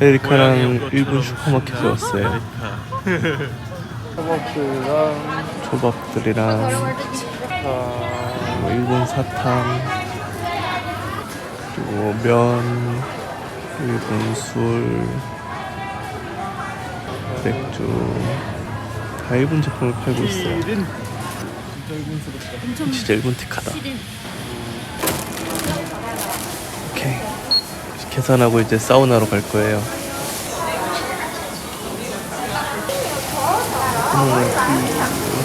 에리카랑 일본 슈퍼마켓에 왔어요. 초밥들랑 초밥들이랑 아, 뭐 일본 사탕 그리고 면 일본 술 맥주 다 일본 제품을 팔고 있어요. 진짜 일본 틱하다. 계산하고 이제 사우나로 갈 거예요.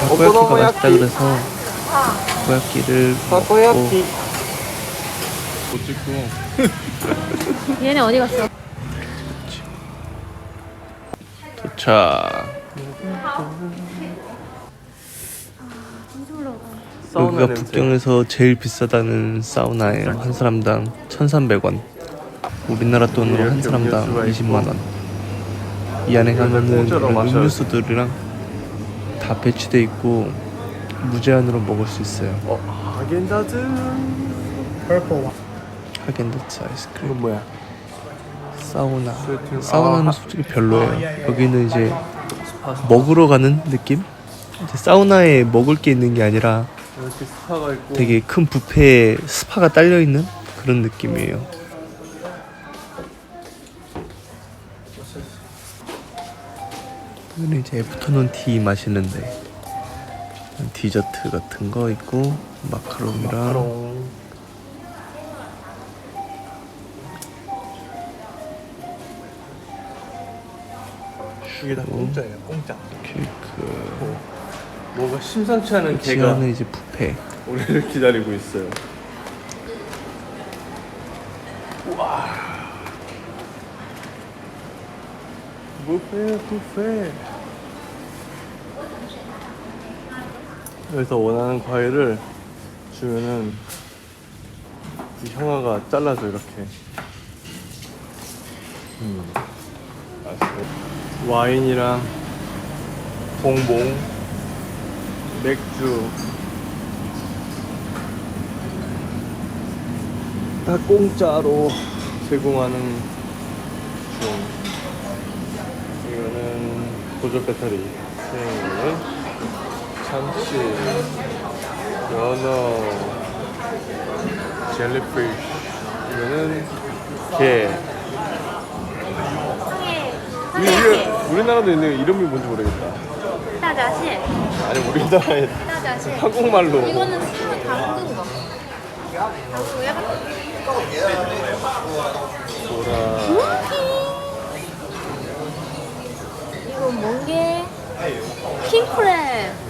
다코야키가 맛있다 그래서 다코야키를 먹고 못 찍고 얘네 어디 갔어? 도착. 여기가. 북경에서 제일 비싸다는 사우나예요. 한 사람당 1,300원. 우리나라 돈으로 한 사람당 음료수가 20만 원. 이 안에 가면은 음료수들이랑 다 배치돼 있고 무제한으로 먹을 수 있어요. 어, 하겐다즈 하겐다츠 아이스크림. 이건 뭐야? 사우나. 사우나는 아, 솔직히 별로예요. 여기는 이제 먹으러 가는 느낌? 이제 사우나에 먹을 게 있는 게 아니라 되게 큰 뷔페에 스파가 딸려 있는 그런 느낌이에요. 여기는 이제 애프터눈 티 마시는데. 디저트 같은 거 있고 마카롱이랑. 마카롱. 이게 다 공짜예요 공짜. 케이크. 뭔가 심상치 않은 개가 지하는 이제 뷔페. 우리를 기다리고 있어요. 우와. 뷔페 뷔페 여기서 원하는 과일을 주면은 이 형아가 잘라줘 이렇게. 음. 와인이랑 봉봉 맥주. 다 공짜로 제공하는 중 이거는 보조 배터리. 이거는 참치 연어 젤리피쉬 이거는 게 네. 이게 우리나라도 있는 이름이 뭔지 모르겠다 따자시. 아니 우리나라에 따자시. 한국말로 이거는 새우 담근 거. 담근 약간 보라 이거 뭔게? 킹크랩.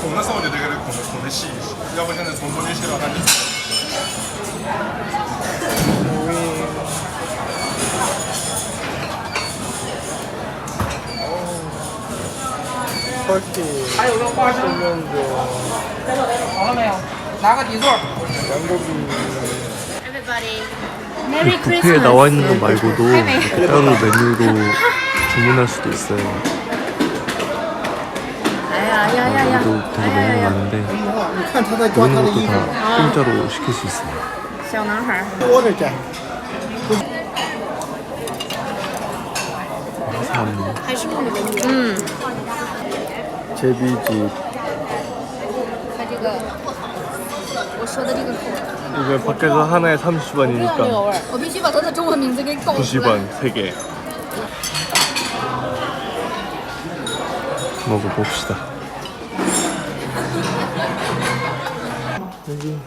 孔的时候就得给它孔的孔的细一细，要不现在从中间切到它就 터키, 还有个花生， 설명조, 好了没有？拿个底座。 양고기. Everybody. Merry 뷔페에 Christmas. 나와 있는 거 말고도 따로 메뉴로 주문할 수도 있어요. 야야야야야. 여기도 되게 메뉴 많은데 你看他在抓 보이는 他的 것도 衣服， 다 공짜로 시킬 수 있어요. 小男孩。多着点。 삼. 嗯， 제비집. 它这个，我说的这个口， 이게 밖에서 하나에 30원이니까 我必须把它的中文名字给搞出来。 90원 3개. 먹어봅시다. 여기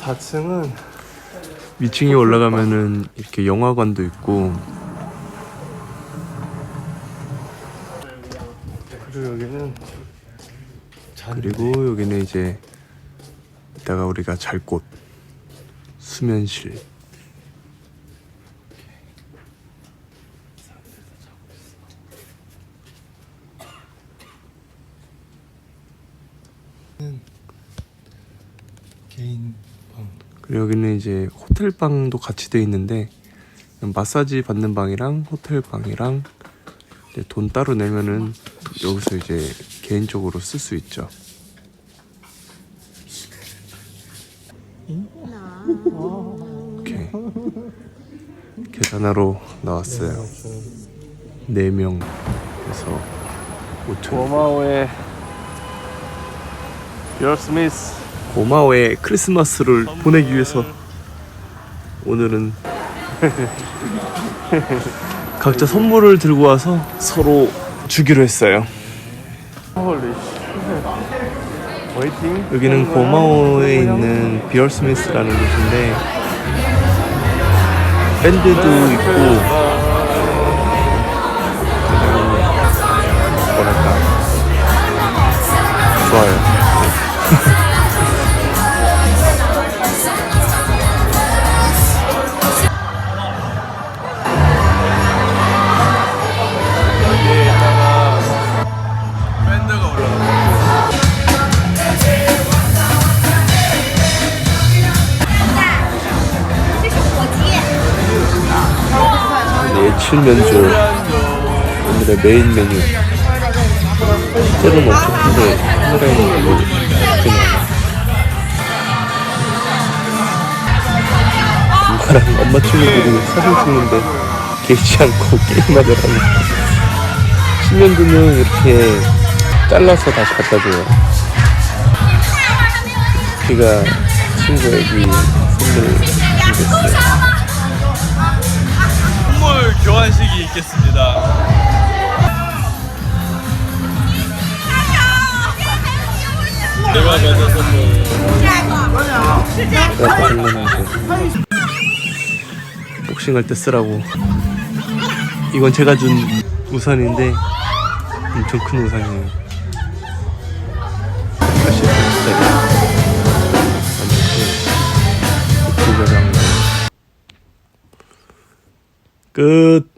4층은 위층에 올라가면은 이렇게 영화관도 있고. 그리고 여기는 그리고 여기는 이제 이따가 우리가 잘 곳. 수면실 그리고 여기는 이제 호텔 방도 같이 돼 있는데 마사지 받는 방이랑 호텔 방이랑 돈 따로 내면은 여기서 이제 개인적으로 쓸 수 있죠. 오케이. 계산하러 나왔어요. 네 명에서 5천. 고마워의 비어 스미스. 고마워의 크리스마스를 보내기 위해서 오늘은 각자 선물을 들고 와서 서로 주기로 했어요. 여기는 고마워에 있는 비얼 스미스라는 곳인데 밴드도 있고 뭐랄까 좋아요. 예칠면조. 오늘의 메인 메뉴. 때로는 엄청 큰데 카메라에는 그냥 엄마랑 엄마 친구들이 사진 찍는데 개의치 않고 게임하더라고 신면도는 이렇게 잘라서 다시 갖다 줘요. 피가 친구에게 선물 준비했어요 선물 교환식이 있겠습니다. 내가 받은 선물. 이제 복싱할 때 쓰라고 이건 제가 준 우산인데 엄청 큰 우산이에요 진짜 완전 큰 고교장 끝